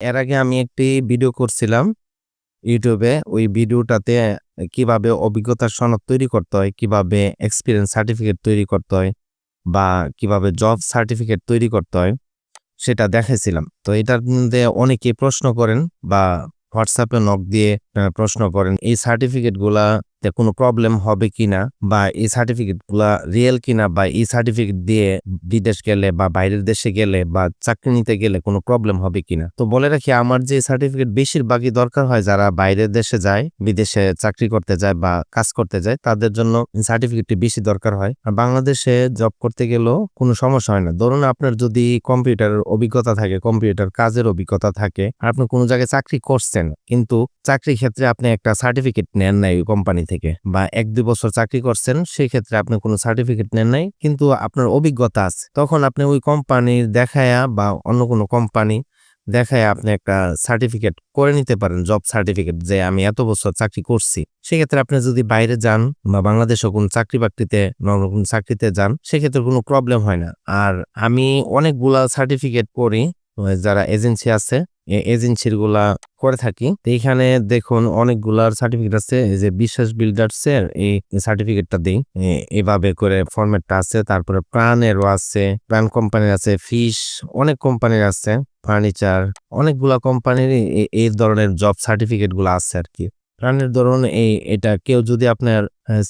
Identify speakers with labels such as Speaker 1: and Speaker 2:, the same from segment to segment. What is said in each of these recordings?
Speaker 1: এর আগে আমি একটি ভিডিও করছিলাম ইউটিউবে, ওই ভিডিওটাতে কীভাবে অভিজ্ঞতার সনদ তৈরি করতে হয়, কীভাবে এক্সপিরিয়েন্স সার্টিফিকেট তৈরি করতে হয় বা কীভাবে জব সার্টিফিকেট তৈরি করতে হয়, সেটা দেখেছিলাম তো এটার মধ্যে অনেকে প্রশ্ন করেন বা হোয়াটসঅ্যাপে নক দিয়ে প্রশ্ন করেন, এই সার্টিফিকেট গুলাতে কোনো প্রবলেম হবে কিনা বা এই সার্টিফিকেটগুলা রিয়েল কিনা বা এই সার্টিফিকেট দিয়ে বিদেশ গেলে বা বাইরের দেশে গেলে বা চাকরি নিতে গেলে কোনো প্রবলেম হবে কিনা? তো বলে রাখি, আমার যে সার্টিফিকেট বেশিরভাগই দরকার হয় যারা বাইরের দেশে যায়, বিদেশে চাকরি করতে যায় বা কাজ করতে যায়, তাদের জন্য সার্টিফিকেটটি বেশি দরকার হয়। আর বাংলাদেশে জব করতে গেলেও কোনো সমস্যা হয় না। ধরুন আপনার যদি কম্পিউটারের অভিজ্ঞতা থাকে কম্পিউটার কাজের অভিজ্ঞতা থাকে, আপনি কোনো জায়গায় চাকরি করছেন, কিন্তু চাকরির ক্ষেত্রে আপনি একটা সার্টিফিকেট নেন নাই ওই কোম্পানি থেকে বা এক, দুই বছর চাকরি করছেন সেই ক্ষেত্রে আপনি কোনো সার্টিফিকেট নেন নাই, কিন্তু আপনার অভিজ্ঞতা আছে। তখন আপনি ওই কোম্পানির দেখায়া বা অন্য কোনো কোম্পানি দেখায় আপনি একটা সার্টিফিকেট করে নিতে পারেন জব সার্টিফিকেট যে আমি এত বছর চাকরি করছি। সেক্ষেত্রে আপনি যদি বাইরে যান বা বাংলাদেশে কোন চাকরি বাকরিতে নতুন চাকরিতে যান, সেক্ষেত্রে কোনো প্রবলেম হয় না। আর আমি অনেকগুলা সার্টিফিকেট করি, যারা এজেন্সি আছে এই এজেন্সিরগুলা করে থাকি। তো এখানে দেখুন অনেকগুলার সার্টিফিকেট আছে, এই যে বিশ্বাস বিল্ডার্স এর এই সার্টিফিকেটটা দিই। এ- এইভাবে করে ফরম্যাটটা আছে, তারপরে প্রাণেরও আছে, প্রাণ কোম্পানির আছে ফিশ অনেক কোম্পানির আছে ফার্নিচার অনেকগুলা কোম্পানির এই ধরনের জব সার্টিফিকেটগুলো আছে আর কি প্রাণের ধরুন এই এটা কেউ যদি আপনার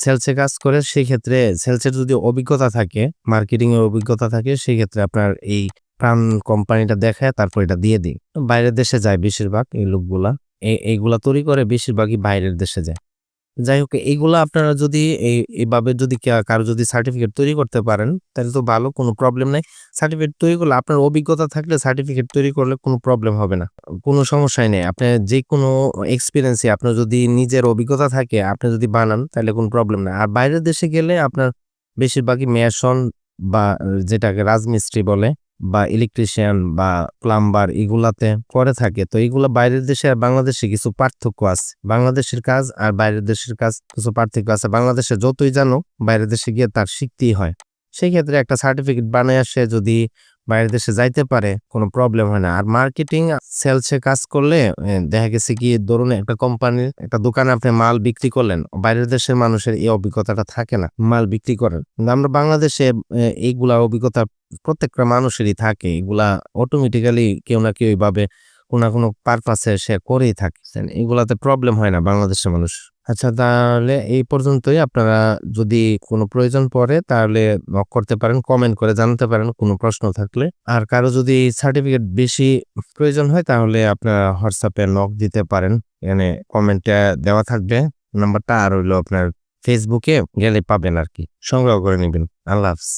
Speaker 1: সেলসে কাজ করে সেই ক্ষেত্রে সেলসের যদি অভিজ্ঞতা থাকে মার্কেটিং এর অভিজ্ঞতা থাকে সেই ক্ষেত্রে আপনার এই প্রাণ কোম্পানিটা দেখায়, তারপর এটা দিয়ে দিই। বাইরের দেশে যায় বেশিরভাগ এই লোকগুলা। এই- এইগুলা তৈরি করে বেশিরভাগই বাইরের দেশে যায়। যাই হোক, এইগুলা আপনারা যদি এই, এইভাবে যদি কারও যদি সার্টিফিকেট তৈরি করতে পারেন, তাহলে তো ভালো, কোনো প্রবলেম নাই। সার্টিফিকেট তৈরি করলে, আপনার অভিজ্ঞতা থাকলে সার্টিফিকেট তৈরি করলে কোনো প্রবলেম হবে না। কোনো সমস্যাই নেই। আপনার যে কোনো এক্সপিরিয়েন্সে আপনার যদি নিজের অভিজ্ঞতা থাকে, আপনি যদি বানান, তাহলে কোনো প্রবলেম না আর বাইরের দেশে গেলে আপনার বেশিরভাগই মেশন বা, যেটাকে রাজমিস্ত্রি বলে বা ইলেকট্রিশিয়ান বা প্লাম্বার এগুলাতে করে থাকে। তো এগুলো বাইরের দেশে আর বাংলাদেশে কিছু পার্থক্য আছে। বাংলাদেশের কাজ আর বাইরের দেশের কাজ কিছু পার্থক্য আছে। বাংলাদেশে যতই জানো বাইরের দেশে গিয়ে তার শিখতেই হয়। সেই ক্ষেত্রে একটা সার্টিফিকেট বানায় আসে যদি বাইরের দেশে যাইতে পারে, কোনো প্রবলেম হয় না। আর মার্কেটিং সেলসে কাজ করলে দেখা গেছে কি, ধরুন একটা কোম্পানির একটা দোকানে আপনি মাল বিক্রি করলেন, বাইরের দেশের মানুষের এই অভিজ্ঞতাটা থাকে না, মাল বিক্রি করেন। আমরা বাংলাদেশে এইগুলা অভিজ্ঞতা প্রত্যেকটা মানুষেরই থাকে, এগুলা অটোমেটিক্যালি কেউ না কেউ এইভাবে কোনো না কোনো পারপাসে সে করেই থাকে। এগুলাতে প্রবলেম হয় না বাংলাদেশের মানুষ। আচ্ছা তাহলে এই পর্যন্তই। আপনারা যদি কোনো প্রয়োজন পড়ে, তাহলে নক করতে পারেন কমেন্ট করে জানাতে পারেন, কোনো প্রশ্ন থাকলে। আর কারও যদি সার্টিফিকেট বেশি প্রয়োজন হয়, তাহলে আপনারা হোয়াটসঅ্যাপে নক দিতে পারেন। এখানে কমেন্টে দেওয়া থাকবে। নাম্বারটা আর হইল আপনার ফেসবুকে গেলে পাবেন আর কি সংগ্রহ করে নেবেন। আল্লাহ হাফিজ।